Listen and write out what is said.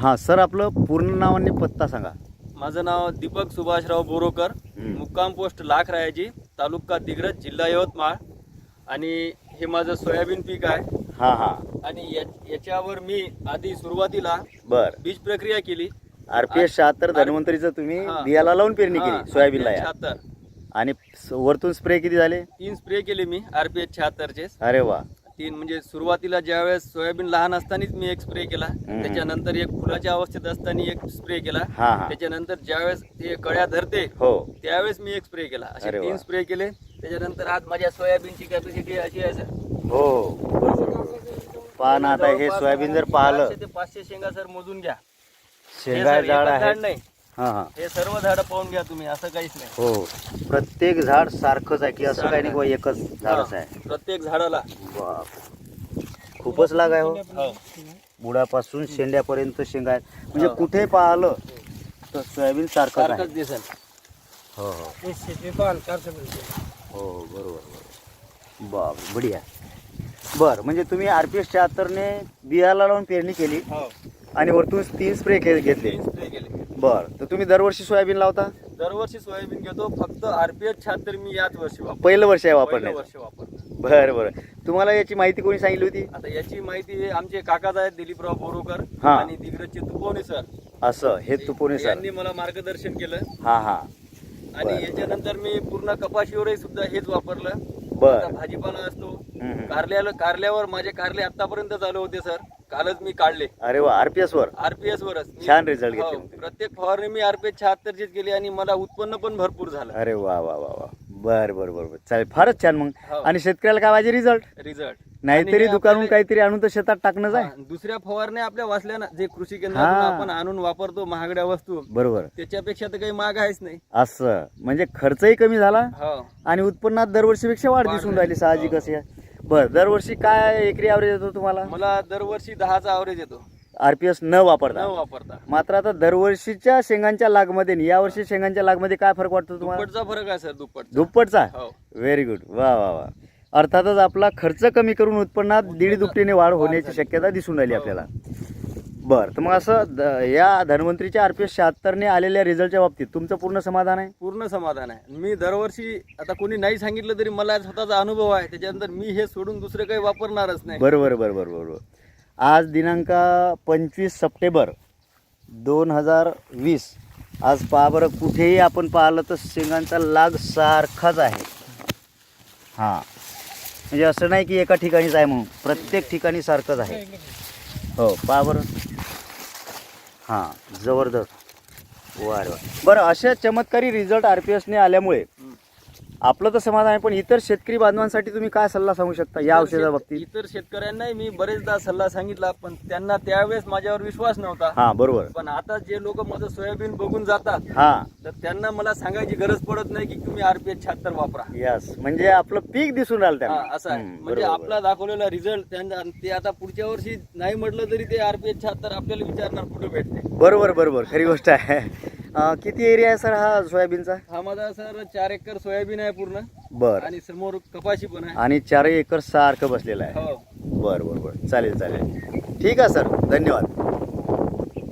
हां सर आपलं पूर्ण नाव आणि पत्ता सांगा. माझं नाव दीपक सुभाषराव बोरोकर. मुक्काम पोस्ट लाखरायाची तालुका दिग्रज जिल्हा यवतमाळ. आणि हे माझं सोयाबीन पीक आहे. हां हां. आणि या- याच्यावर मी आधी सुरुवातीला बर. बीज प्रक्रिया केली. आर पी एस शहात्तर धन्वंतरीचं तुम्ही हां. बियाला लावून पेरणी हा, केली सोयाबीनला या. शहात्तर. आणि स- वरतून स्प्रे किती झाले? तीन स्प्रे केले मी आरपीएच शहात्तरचे अरे वा. तीन म्हणजे सुरुवातीला ज्यावेळेस सोयाबीन लहान असतानाच मी एक स्प्रे केला. त्याच्यानंतर एक फुलाच्या अवस्थेत असताना एक स्प्रे केला हा, हा. त्याच्यानंतर ज्यावेळेस ते कळ्या धरते हो त्यावेळेस मी एक स्प्रे केला असे वा. तीन स्प्रे केले त्याच्यानंतर आज माझ्या सोयाबीनची कॅपॅसिटी अशी आहे सर हो बरोबर बरोबर. पहा ना आता हे सोयाबीन जर पाहिलं चारशे ते पाचशे शेंगा सर मोजून घ्या हे शेंगा सर झाड एकच आहे नाही हां हां. हे सर्व झाडं पाहून घ्या तुम्ही असं काहीच नाही. हो. प्रत्येक झाड सारखंच आहे की असं काही नाही सारखं. किंवा एकच झाडच हा, आहे. प्रत्येक झाडाला. बाप. खूपच लाग आहे हो. हो. बुडापासून शेंड्यापर्यंत शेंगा आहेत. म्हणजे हो. कुठे पाहिलं तर सोयाबीन सारखंच आहे. सारखंच दिसेल. हो हो. हो बरोबर बरोबर. बाप बढिया. बर म्हणजे तुम्ही आर पी एस शहात्तरने बियाला लावून पेरणी केली हो. आणि वरतून तीन स्प्रे घेतले. बर तर तुम्ही दरवर्षी सोयाबीन लावता? दरवर्षी सोयाबीन घेतो फक्त आरपीएच शहात्तर मी याच वर्षी पहिलं वर्ष आहे वापरण्याचं. वर्ष वापरतो. बरं बरं. तुम्हाला याची माहिती कोणी सांगितली होती? आता याची माहिती आमचे काकाच आहेत दिलीपराव बोरोकर हा. आणि दिग्रजचे तुपवणे सर. असं हे तुपोने सर. यांनी मला मार्गदर्शन केलं. हा हा. आणि बरं. याच्यानंतर मी पूर्ण कपाशीवरही सुद्धा हेच वापरलं. बर. भाजीपाला असतो. कारल्याला कारल्यावर माझे कारले आतापर्यंत चालू होते सर. कालच मी काढले. अरे वा आरपीएस वर? आरपीएस वरच. छान result घेतले हो. प्रत्येक फवारणी मी आरपीएस शहात्तरचीच केली आणि मला उत्पन्न पण भरपूर झालं. अरे वा वा वा वा. बर बर बर बर. चालेल फारच छान मग. हो. आणि शेतकऱ्याला काय पाहिजे रिझल्ट रिझल्ट नाहीतरी दुकानून काहीतरी आणून तर शेतात टाकणं जाय. दुसऱ्या फवारण्या आपल्या वाचल्या ना जे कृषी केंद्रातून हा. आपण आणून वापरतो महागड्या वस्तू बरोबर. त्याच्यापेक्षा तर काही महाग आहेच नाही. असं. म्हणजे खर्चही कमी झाला हो. आणि उत्पन्नात दरवर्षीपेक्षा वाढ वाढ दिसून झाली. राहिली साहजिक असे बर दरवर्षी काय एकरी ॲव्हरेज येतो तुम्हाला? मला दरवर्षी दहाचा ॲव्हरेज येतो. आरपीएस न न वापरता. वापरता. मात्र आता दरवर्षीच्या शेंगांच्या लागमध्ये आणि यावर्षी शेंगांच्या लागमध्ये काय फरक वाटतो तुम्हाला? दुप्पटचा फरक आहे सर दुप्पट दुप्पटचा? हो. व्हेरी गुड वा वा वा. अर्थातच आपला खर्च कमी करून उत्पन्नात दीड दुपटीने वाढ होण्याची शक्यता दिसून राहिली. आपल्याला. बरं तर मग असं द- या धन्वंतरीच्या आर पी एस शहात्तरने आलेल्या रिझल्टच्या बाबतीत तुमचं पूर्ण समाधान आहे? पूर्ण समाधान आहे. मी दरवर्षी आता कोणी नाही सांगितलं तरी मला स्वतःचा अनुभव आहे. त्याच्यानंतर मी हे सोडून दुसरं काही वापरणारच नाही. बरोबर बरोबर बरोबर आज दिनांक पंचवीस सप्टेंबर दोन हजार वीस. आज पहा बरं कुठेही आपण पाहिलं तर शेंगांचा लाग सारखाच आहे. हां. म्हणजे असं नाही की एका ठिकाणीच आहे म्हणून. प्रत्येक ठिकाणी सारखंच आहे. हो पहा बरं. हां जबरदस्त. वार वा बरं अशा चमत्कारी रिझल्ट आर पी एसने आल्यामुळे आपलं तर समाधान आहे पण इतर शेतकरी बांधवांसाठी तुम्ही काय सल्ला सांगू शकता या औषधा इतर बाबतीत? इतर शेतकऱ्यांनाही मी बरेचदा सल्ला सांगितला पण त्यांना त्यावेळेस माझ्यावर विश्वास नव्हता. हां बरोबर. पण आता जे लोक माझं सोयाबीन बघून जातात हां. तर त्यांना मला सांगायची गरज पडत नाही की तुम्ही आरपीएच शहात्तर वापरा. यस म्हणजे आपलं पीक दिसून राहिलं हा, त्यांना असं आहे. हम्म, म्हणजे बरोबर, आपला दाखवलेला रिझल्ट त्यांना ते आता पुढच्या वर्षी नाही म्हटलं तरी ते आरपीएच शहात्तर आपल्याला विचारणार कुठे भेटते. बरोबर बरोबर. खरी गोष्ट आहे. अं, किती एरिया आहे सर हा सोयाबीनचा? हा माझा सर चार एकर सोयाबीन आहे पूर्ण. बर. आणि समोर कपाशी पण आहे. आणि चारही एकर सारखं बसलेलं आहे. हो. बर बर बर. चालेल चालेल. ठीक आहे सर. धन्यवाद.